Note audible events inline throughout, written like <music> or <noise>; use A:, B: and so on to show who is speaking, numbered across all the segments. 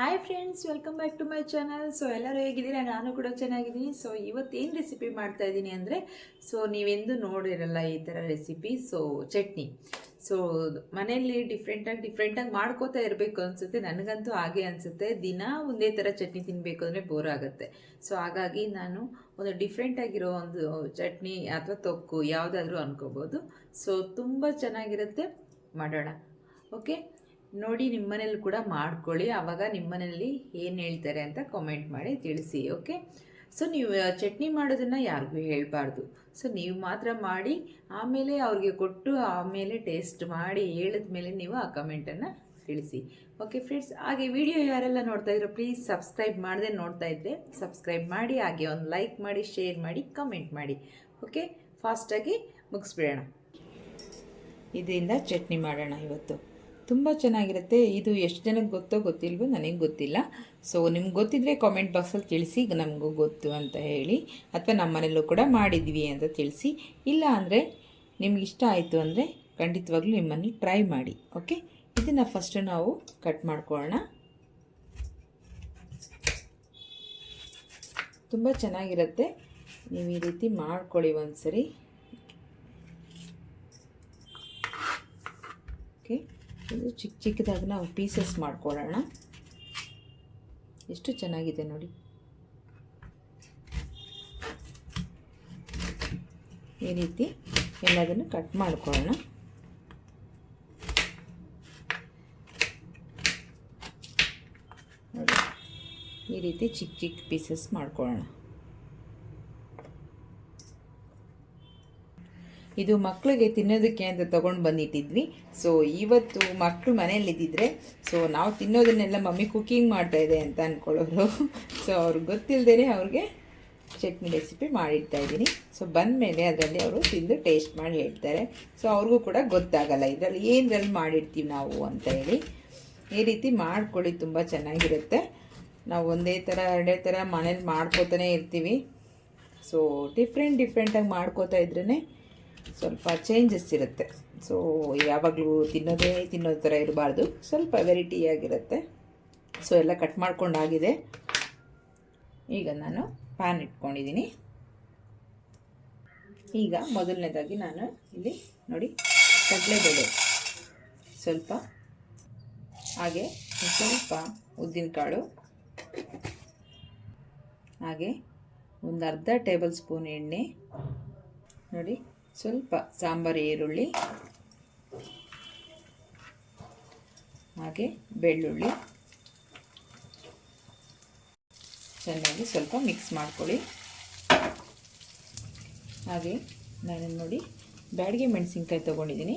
A: Hi friends welcome back to my channel so ಎಲ್ಲರೂ ಹೇಗಿದ್ದೀರಾ? ನಾನು ಕೂಡ ಚೆನ್ನಾಗಿದ್ದೀನಿ. ಸೊ ಇವತ್ತೇನು ರೆಸಿಪಿ ಮಾಡ್ತಾ ಇದ್ದೀನಿ ಅಂದರೆ ಸೊ ನೀವೆಂದು ನೋಡಿರಲ್ಲ ಈ ಥರ ರೆಸಿಪಿ ಸೊ ಚಟ್ನಿ. ಸೊ ಮನೆಯಲ್ಲಿ ಡಿಫ್ರೆಂಟಾಗಿ ಡಿಫ್ರೆಂಟಾಗಿ ಮಾಡ್ಕೋತಾ ಇರಬೇಕು ಅನಿಸುತ್ತೆ. ನನಗಂತೂ ಹಾಗೆ ಅನಿಸುತ್ತೆ. ದಿನ ಒಂದೇ ಥರ ಚಟ್ನಿ ತಿನ್ನಬೇಕು ಅಂದರೆ ಬೋರ್ ಆಗುತ್ತೆ. ಸೊ ಹಾಗಾಗಿ ನಾನು ಒಂದು ಡಿಫ್ರೆಂಟಾಗಿರೋ ಒಂದು ಚಟ್ನಿ ಅಥವಾ ತೊಕ್ಕು ಯಾವುದಾದ್ರೂ ಅನ್ಕೋಬೋದು. ಸೊ ತುಂಬ ಚೆನ್ನಾಗಿರುತ್ತೆ. ಮಾಡೋಣ. ಓಕೆ ನೋಡಿ ನಿಮ್ಮ ಮನೇಲಿ ಕೂಡ ಮಾಡ್ಕೊಳ್ಳಿ. ಆವಾಗ ನಿಮ್ಮ ಮನೇಲಿ ಏನು ಹೇಳ್ತಾರೆ ಅಂತ ಕಾಮೆಂಟ್ ಮಾಡಿ ತಿಳಿಸಿ ಓಕೆ ಸೊ ನೀವು ಚಟ್ನಿ ಮಾಡೋದನ್ನು ಯಾರಿಗೂ ಹೇಳಬಾರ್ದು. ಸೊ ನೀವು ಮಾತ್ರ ಮಾಡಿ, ಆಮೇಲೆ ಅವ್ರಿಗೆ ಕೊಟ್ಟು ಆಮೇಲೆ ಟೇಸ್ಟ್ ಮಾಡಿ ಹೇಳಿದ ಮೇಲೆ ನೀವು ಆ ಕಮೆಂಟನ್ನು ತಿಳಿಸಿ. ಓಕೆ ಫ್ರೆಂಡ್ಸ್ ಹಾಗೆ ವಿಡಿಯೋ ಯಾರೆಲ್ಲ ನೋಡ್ತಾ ಇದ್ರು ಪ್ಲೀಸ್ ಸಬ್ಸ್ಕ್ರೈಬ್ ಮಾಡದೆ ನೋಡ್ತಾ ಇದ್ದರೆ ಸಬ್ಸ್ಕ್ರೈಬ್ ಮಾಡಿ, ಹಾಗೆ ಒಂದು ಲೈಕ್ ಮಾಡಿ ಶೇರ್ ಮಾಡಿ ಕಮೆಂಟ್ ಮಾಡಿ. ಓಕೆ ಫಾಸ್ಟಾಗಿ ಮುಗಿಸ್ಬಿಡೋಣ. ಇದರಿಂದ ಚಟ್ನಿ ಮಾಡೋಣ ಇವತ್ತು. ತುಂಬ ಚೆನ್ನಾಗಿರುತ್ತೆ. ಇದು ಎಷ್ಟು ಜನಕ್ಕೆ ಗೊತ್ತೋ ಗೊತ್ತಿಲ್ವೋ ನನಗೆ ಗೊತ್ತಿಲ್ಲ. ಸೊ ನಿಮ್ಗೆ ಗೊತ್ತಿದ್ರೆ ಕಾಮೆಂಟ್ ಬಾಕ್ಸಲ್ಲಿ ತಿಳಿಸಿ ನಮಗೂ ಗೊತ್ತು ಅಂತ ಹೇಳಿ, ಅಥವಾ ನಮ್ಮ ಮನೆಯಲ್ಲೂ ಕೂಡ ಮಾಡಿದ್ವಿ ಅಂತ ತಿಳಿಸಿ. ಇಲ್ಲ ಅಂದರೆ ನಿಮ್ಗೆ ಇಷ್ಟ ಆಯಿತು ಅಂದರೆ ಖಂಡಿತವಾಗ್ಲೂ ನಿಮ್ಮನ್ನು ಟ್ರೈ ಮಾಡಿ ಓಕೆ ಇದನ್ನು ಫಸ್ಟು ನಾವು ಕಟ್ ಮಾಡ್ಕೊಳ್ಳೋಣ. ತುಂಬ ಚೆನ್ನಾಗಿರುತ್ತೆ. ನೀವು ಈ ರೀತಿ ಮಾಡ್ಕೊಳ್ಳಿ ಒಂದ್ಸರಿ. ಓಕೆ ಇದು ಚಿಕ್ಕ ಚಿಕ್ಕದಾಗಿ ನಾವು ಪೀಸಸ್ ಮಾಡ್ಕೊಳ್ಳೋಣ ಎಷ್ಟು ಚೆನ್ನಾಗಿದೆ ನೋಡಿ. ಈ ರೀತಿ ಎಲ್ಲದನ್ನು ಕಟ್ ಮಾಡ್ಕೊಳ್ಳೋಣ ಈ ರೀತಿ ಚಿಕ್ಕ ಚಿಕ್ಕ ಪೀಸಸ್ ಮಾಡ್ಕೊಳ್ಳೋಣ ಇದು ಮಕ್ಕಳಿಗೆ ತಿನ್ನೋದಕ್ಕೆ ಅಂತ ತೊಗೊಂಡು ಬಂದಿಟ್ಟಿದ್ವಿ. ಸೊ ಇವತ್ತು ಮಕ್ಕಳು ಮನೆಯಲ್ಲಿದ್ದಿದ್ರೆ ಸೊ ನಾವು ತಿನ್ನೋದನ್ನೆಲ್ಲ ಮಮ್ಮಿ ಕುಕ್ಕಿಂಗ್ ಮಾಡ್ತಾ ಇದೆ ಅಂತ ಅಂದ್ಕೊಳ್ಳೋರು ಸೊ <laughs> ಅವ್ರಿಗೆ ಗೊತ್ತಿಲ್ಲದೇ ಅವ್ರಿಗೆ ಚಟ್ನಿ ರೆಸಿಪಿ ಮಾಡಿಡ್ತಾ ಇದ್ದೀನಿ. ಸೊ ಬಂದಮೇಲೆ ಅದರಲ್ಲಿ ಅವರು ತಿಂದು ಟೇಸ್ಟ್ ಮಾಡಿ ಹೇಳ್ತಾರೆ. ಸೊ ಅವ್ರಿಗೂ ಕೂಡ ಗೊತ್ತಾಗಲ್ಲ ಇದರಲ್ಲಿ ಏನರಲ್ಲಿ ಮಾಡಿರ್ತೀವಿ ನಾವು ಅಂತ ಹೇಳಿ. ಈ ರೀತಿ ಮಾಡ್ಕೊಳ್ಳಿ, ತುಂಬ ಚೆನ್ನಾಗಿರುತ್ತೆ. ನಾವು ಒಂದೇ ಥರ, ಎರಡೇ ಥರ ಮನೇಲಿ ಮಾಡ್ಕೋತಾನೆ ಇರ್ತೀವಿ. ಸೊ ಡಿಫ್ರೆಂಟ್ ಡಿಫ್ರೆಂಟಾಗಿ ಮಾಡ್ಕೋತಾ ಇದ್ರೇ ಸ್ವಲ್ಪ ಚೇಂಜಸ್ ಇರುತ್ತೆ. ಸೊ ಯಾವಾಗಲೂ ತಿನ್ನೋದೇ ತಿನ್ನೋ ಥರ ಇರಬಾರ್ದು. ಸ್ವಲ್ಪ ವೆರೈಟಿಯಾಗಿರುತ್ತೆ ಸೊ ಎಲ್ಲ ಕಟ್ ಮಾಡ್ಕೊಂಡಾಗಿದೆ. ಈಗ ನಾನು ಪ್ಯಾನ್ ಇಟ್ಕೊಂಡಿದ್ದೀನಿ ಈಗ ಮೊದಲನೇದಾಗಿ ನಾನು ಇಲ್ಲಿ ನೋಡಿ ಕಡಲೆಬೇಳೆ. ಸ್ವಲ್ಪ ಹಾಗೆ ಸ್ವಲ್ಪ ಉದ್ದಿನಕಾಳು ಹಾಗೆ ಒಂದು ಅರ್ಧ ಟೇಬಲ್ ಸ್ಪೂನ್ ಎಣ್ಣೆ. ನೋಡಿ. ಸ್ವಲ್ಪ ಸಾಂಬಾರು, ಈರುಳ್ಳಿ, ಹಾಗೆ ಬೆಳ್ಳುಳ್ಳಿ. ಚೆನ್ನಾಗಿ ಸ್ವಲ್ಪ ಮಿಕ್ಸ್ ಮಾಡ್ಕೊಳ್ಳಿ. ಹಾಗೆ ನಾನು ನೋಡಿ ಬ್ಯಾಡಿಗೆ ಮೆಣಸಿನ್ಕಾಯಿ ತೊಗೊಂಡಿದ್ದೀನಿ.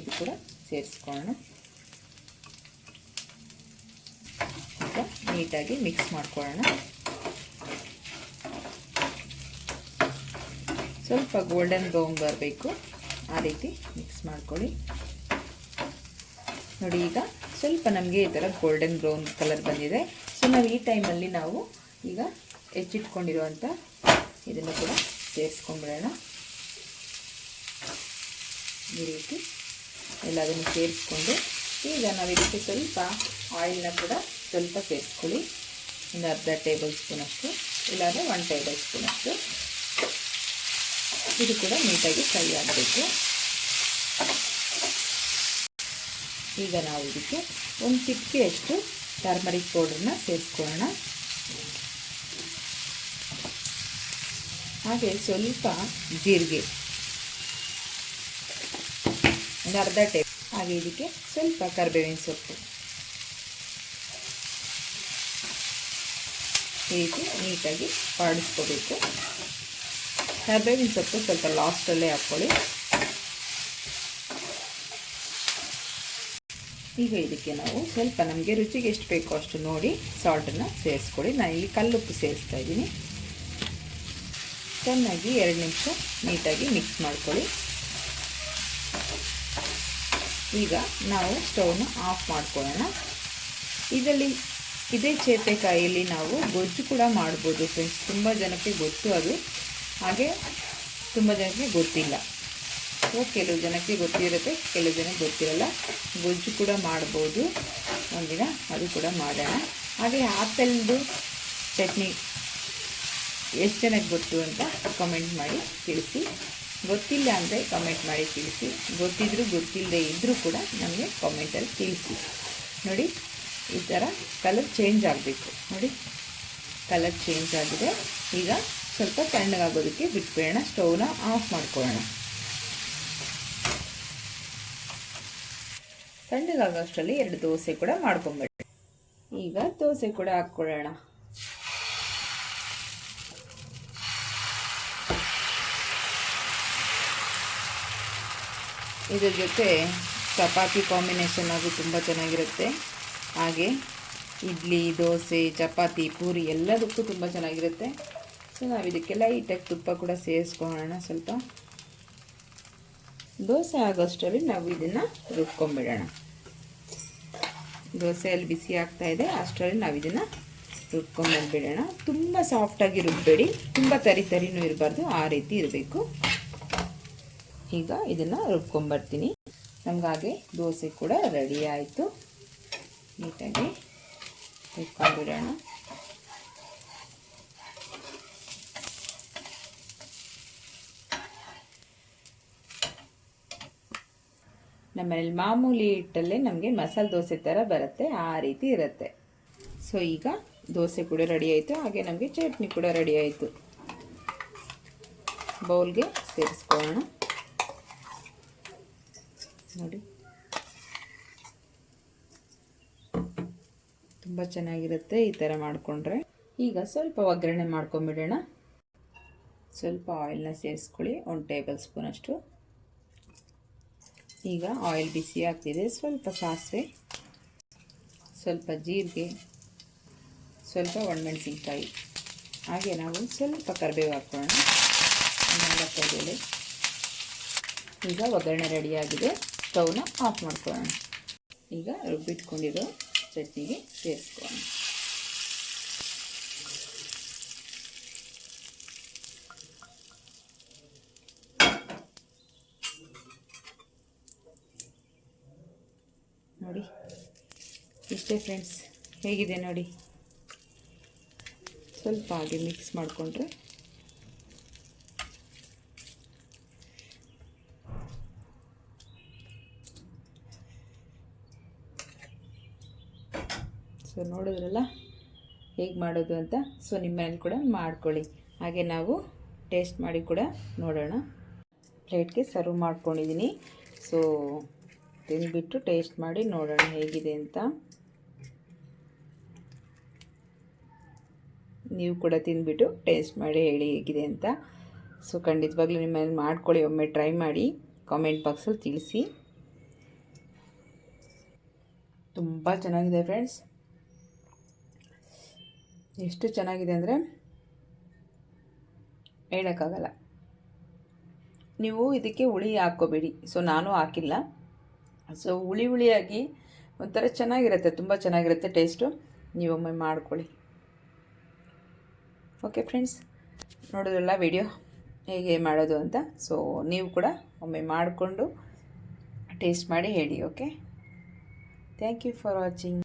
A: ಇದು ಕೂಡ ಸೇರಿಸ್ಕೊಳ್ಳೋಣ. ನೀಟಾಗಿ ಮಿಕ್ಸ್ ಮಾಡ್ಕೊಳ್ಳೋಣ. ಸ್ವಲ್ಪ ಗೋಲ್ಡನ್ ಬ್ರೌನ್ ಬರಬೇಕು. ಆ ರೀತಿ ಮಿಕ್ಸ್ ಮಾಡ್ಕೊಳ್ಳಿ. ನೋಡಿ ಈಗ ಸ್ವಲ್ಪ ನಮಗೆ ಈ ಥರ ಗೋಲ್ಡನ್ ಬ್ರೌನ್ ಕಲರ್ ಬಂದಿದೆ. ಸೊ ನಾವು ಈ ಟೈಮಲ್ಲಿ ನಾವು ಈಗ ಹೆಚ್ಚಿಟ್ಕೊಂಡಿರುವಂಥ ಇದನ್ನು ಕೂಡ ಸೇರಿಸ್ಕೊಂಡ್ಬಿಡೋಣ. ಈ ರೀತಿ ಎಲ್ಲದನ್ನು ಸೇರಿಸ್ಕೊಂಡು ಈಗ ನಾವು ಇದಕ್ಕೆ ಸ್ವಲ್ಪ ಆಯಿಲ್ನ ಕೂಡ ಸ್ವಲ್ಪ ಸೇರಿಸ್ಕೊಳ್ಳಿ. ಒಂದು ಅರ್ಧ ಟೇಬಲ್ ಸ್ಪೂನಷ್ಟು ಇಲ್ಲಾಂದರೆ ಒನ್ ಟೇಬಲ್ ಸ್ಪೂನಷ್ಟು ಇದು ಕೂಡ ನೀಟಾಗಿ ಫ್ರೈ ಆಗಬೇಕು. ಈಗ ನಾವು ಇದಕ್ಕೆ ಒಂದು ಚಿಟಿಕೆಯಷ್ಟು ಟರ್ಮರಿಕ್ ಪೌಡ್ರನ್ನ ಸೇರಿಸ್ಕೊಳ್ಳೋಣ. ಹಾಗೆ ಸ್ವಲ್ಪ ಜೀರಿಗೆ. ಒಂದು ಅರ್ಧ ಟೇಬಲ್ ಹಾಗೆ ಇದಕ್ಕೆ ಸ್ವಲ್ಪ ಕರಿಬೇವಿನ ಸೊಪ್ಪು. ರೀತಿ ನೀಟಾಗಿ ಬಾಡಿಸ್ಕೋಬೇಕು ಕರ್ಬೇವಿನ ಸೊಪ್ಪು ಸ್ವಲ್ಪ ಲಾಸ್ಟಲ್ಲೇ ಹಾಕ್ಕೊಳ್ಳಿ ಈಗ ಇದಕ್ಕೆ ನಾವು ಸ್ವಲ್ಪ ನಮಗೆ ರುಚಿಗೆ ಎಷ್ಟು ಬೇಕೋ ಅಷ್ಟು ನೋಡಿ ಸಾಲ್ಟನ್ನು ಸೇರಿಸ್ಕೊಳ್ಳಿ. ನಾನು ಇಲ್ಲಿ ಕಲ್ಲುಪ್ಪು ಸೇರಿಸ್ತಾ ಇದ್ದೀನಿ. ಚೆನ್ನಾಗಿ ಎರಡು ನಿಮಿಷ ನೀಟಾಗಿ ಮಿಕ್ಸ್ ಮಾಡ್ಕೊಳ್ಳಿ. ಈಗ ನಾವು ಸ್ಟೌನ ಆಫ್ ಮಾಡ್ಕೊಳ್ಳೋಣ. ಇದರಲ್ಲಿ ಇದೇ ಚೇತೆಕಾಯಿಯಲ್ಲಿ ನಾವು ಗೊಜ್ಜು ಕೂಡ ಮಾಡ್ಬೋದು ಫ್ರೆಂಡ್ಸ್ ತುಂಬ ಜನಕ್ಕೆ ಗೊತ್ತು ಅದು. ಹಾಗೆ ತುಂಬ ಜನಕ್ಕೆ ಗೊತ್ತಿಲ್ಲ. ಸೊ ಕೆಲವು ಜನಕ್ಕೆ ಗೊತ್ತಿರುತ್ತೆ, ಕೆಲವು ಜನಕ್ಕೆ ಗೊತ್ತಿರಲ್ಲ. ಗೊಜ್ಜು ಕೂಡ ಮಾಡ್ಬೋದು. ಒಂದಿನ ಅದು ಕೂಡ ಮಾಡೋಣ. ಹಾಗೆ ಆಪಲ್ದು ಚಟ್ನಿ ಎಷ್ಟು ಜನಕ್ಕೆ ಗೊತ್ತು ಅಂತ ಕಮೆಂಟ್ ಮಾಡಿ ತಿಳಿಸಿ. ಗೊತ್ತಿಲ್ಲ ಅಂದರೆ ಕಮೆಂಟ್ ಮಾಡಿ ತಿಳಿಸಿ. ಗೊತ್ತಿದ್ದರೂ ಗೊತ್ತಿಲ್ಲದೆ ಇದ್ದರೂ ಕೂಡ ನಮಗೆ ಕಮೆಂಟಲ್ಲಿ ತಿಳಿಸಿ. ನೋಡಿ, ಈ ಥರ ಕಲರ್ ಚೇಂಜ್ ಆಗಬೇಕು. ನೋಡಿ ಕಲರ್ ಚೇಂಜ್ ಆಗಿದೆ. ಈಗ ಸ್ವಲ್ಪ ತಣ್ಣಗಾಗೋದಕ್ಕೆ ಬಿಟ್ಬಿಡೋಣ, ಸ್ಟವ್ನ ಆಫ್ ಮಾಡ್ಕೊಳ್ಳೋಣ. ತಣ್ಣಗಾಗೋಷ್ಟರಲ್ಲಿ ಎರಡು ದೋಸೆ ಕೂಡ ಮಾಡ್ಕೊಂಬಿಡ. ಈಗ ದೋಸೆ ಕೂಡ ಹಾಕ್ಕೊಳ್ಳೋಣ. ಇದ್ರ ಜೊತೆ ಚಪಾತಿ ಕಾಂಬಿನೇಷನ್ ಆಗಿ ತುಂಬ ಚೆನ್ನಾಗಿರುತ್ತೆ. ಹಾಗೆ, ಇಡ್ಲಿ, ದೋಸೆ, ಚಪಾತಿ, ಪೂರಿ ಎಲ್ಲದಕ್ಕೂ ತುಂಬ ಚೆನ್ನಾಗಿರುತ್ತೆ. ಸೊ ನಾವು ಇದಕ್ಕೆ ಲೈಟಾಗಿ ತುಪ್ಪ ಕೂಡ ಸೇರಿಸ್ಕೊಳ್ಳೋಣ ಸ್ವಲ್ಪ. ದೋಸೆ ಆಗೋಷ್ಟರಲ್ಲಿ ನಾವು ಇದನ್ನು ರುಬ್ಕೊಂಬಿಡೋಣ. ದೋಸೆಯಲ್ಲಿ ಬಿಸಿ ಆಗ್ತಾ ಇದೆ, ಅಷ್ಟರಲ್ಲಿ ನಾವು ಇದನ್ನು ರುಬ್ಕೊಂಬಂದ್ಬಿಡೋಣ. ತುಂಬ ಸಾಫ್ಟಾಗಿ ರುಬ್ಬೇಡಿ, ತುಂಬ ತರಿ ತರಿನೂ ಇರಬಾರ್ದು, ಆ ರೀತಿ ಇರಬೇಕು. ಈಗ ಇದನ್ನು ರುಬ್ಕೊಂಬರ್ತೀನಿ. ನಮಗಾಗೆ ದೋಸೆ ಕೂಡ ರೆಡಿ ಆಯಿತು. ನೀಟಾಗಿ ರುಬ್ಕೊಂಡ್ಬಿಡೋಣ ನಮ್ಮನೇಲಿ ಮಾಮೂಲಿ ಹಿಟ್ಟಲ್ಲೇ ನಮಗೆ ಮಸಾಲೆ ದೋಸೆ ಥರ ಬರುತ್ತೆ, ಆ ರೀತಿ ಇರುತ್ತೆ. ಸೊ ಈಗ ದೋಸೆ ಕೂಡ ರೆಡಿ ಆಯಿತು, ಹಾಗೆ ನಮಗೆ ಚಟ್ನಿ ಕೂಡ ರೆಡಿ ಆಯಿತು. ಬೌಲ್ಗೆ ಸೇರಿಸ್ಕೊಳ್ಳೋಣ. ನೋಡಿ. ತುಂಬ ಚೆನ್ನಾಗಿರುತ್ತೆ ಈ ಥರ ಮಾಡಿಕೊಂಡ್ರೆ. ಈಗ ಸ್ವಲ್ಪ ಒಗ್ಗರಣೆ ಮಾಡ್ಕೊಂಬಿಡೋಣ. ಸ್ವಲ್ಪ ಆಯಿಲ್ನ ಸೇರಿಸ್ಕೊಳ್ಳಿ, ಒಂದು ಟೇಬಲ್ ಸ್ಪೂನಷ್ಟು ಈಗ ಆಯಿಲ್ ಬಿಸಿ ಆಗ್ತಿದೆ. ಸ್ವಲ್ಪ ಸಾಸಿವೆ, ಸ್ವಲ್ಪ ಜೀರಿಗೆ, ಸ್ವಲ್ಪ ಒಣಮೆಣಸಿನ್ಕಾಯಿ. ಹಾಗೆ ನಾವು ಸ್ವಲ್ಪ ಕರಿಬೇವು ಹಾಕ್ಕೊಳ್ಳೋಣ. ನಾಲ್ಕೈದೇಳೆ ಈಗ ಒಗ್ಗರಣೆ ರೆಡಿಯಾಗಿದೆ ಸ್ಟವ್ನ ಆಫ್ ಮಾಡ್ಕೊಳ್ಳೋಣ. ಈಗ ರುಬ್ಬಿಟ್ಕೊಂಡಿರೋ ಚಟ್ನಿಗೆ ಸೇರಿಸ್ಕೊಳ್ಳೋಣ ನೋಡಿ ಇಷ್ಟೇ ಫ್ರೆಂಡ್ಸ್, ಹೇಗಿದೆ ನೋಡಿ? ಸ್ವಲ್ಪ ಹಾಗೆ ಮಿಕ್ಸ್ ಮಾಡಿಕೊಂಡ್ರೆ. ಸೊ ನೋಡಿದ್ರಲ್ಲ? ಹೇಗೆ ಮಾಡೋದು ಅಂತ? ಸೊ ನಿಮ್ಮ ಮನೇಲಿ ಕೂಡ ಮಾಡ್ಕೊಳ್ಳಿ. ಹಾಗೆ ನಾವು ಟೇಸ್ಟ್ ಮಾಡಿ ಕೂಡ ನೋಡೋಣ. ಪ್ಲೇಟ್ಗೆ ಸರ್ವ್ ಮಾಡ್ಕೊಂಡಿದ್ದೀನಿ. ಸೊ ತಿಂದುಬಿಟ್ಟು ಟೇಸ್ಟ್ ಮಾಡಿ ನೋಡೋಣ ಹೇಗಿದೆ ಅಂತ. ನೀವು ಕೂಡ ತಿಂದುಬಿಟ್ಟು ಟೇಸ್ಟ್ ಮಾಡಿ ಹೇಳಿ ಹೇಗಿದೆ ಅಂತ. ಸೊ ಖಂಡಿತವಾಗ್ಲೂ ನಿಮ್ಮಲ್ಲಿ ಮಾಡ್ಕೊಳ್ಳಿ, ಒಮ್ಮೆ ಟ್ರೈ ಮಾಡಿ ಕಾಮೆಂಟ್ ಬಾಕ್ಸಲ್ಲಿ ತಿಳಿಸಿ. ತುಂಬ ಚೆನ್ನಾಗಿದೆ ಫ್ರೆಂಡ್ಸ್ ಎಷ್ಟು ಚೆನ್ನಾಗಿದೆ ಅಂದರೆ ಹೇಳೋಕ್ಕಾಗಲ್ಲ. ನೀವು ಇದಕ್ಕೆ ಹುಳಿ ಹಾಕ್ಕೋಬೇಡಿ. ಸೊ ನಾನು ಹಾಕಿಲ್ಲ. ಸೊ ಹುಳಿ ಹುಳಿಯಾಗಿ ಒಂಥರ ಚೆನ್ನಾಗಿರುತ್ತೆ, ತುಂಬ ಚೆನ್ನಾಗಿರುತ್ತೆ ಟೇಸ್ಟು ನೀವೊಮ್ಮೆ ಮಾಡ್ಕೊಳ್ಳಿ. ಓಕೆ ಫ್ರೆಂಡ್ಸ್ ನೋಡಿದ್ರಲ್ಲ ವಿಡಿಯೋ ಹೇಗೆ ಮಾಡೋದು ಅಂತ. ಸೊ ನೀವು ಕೂಡ ಒಮ್ಮೆ ಮಾಡಿಕೊಂಡು ಟೇಸ್ಟ್ ಮಾಡಿ ಹೇಳಿ okay thank you for watching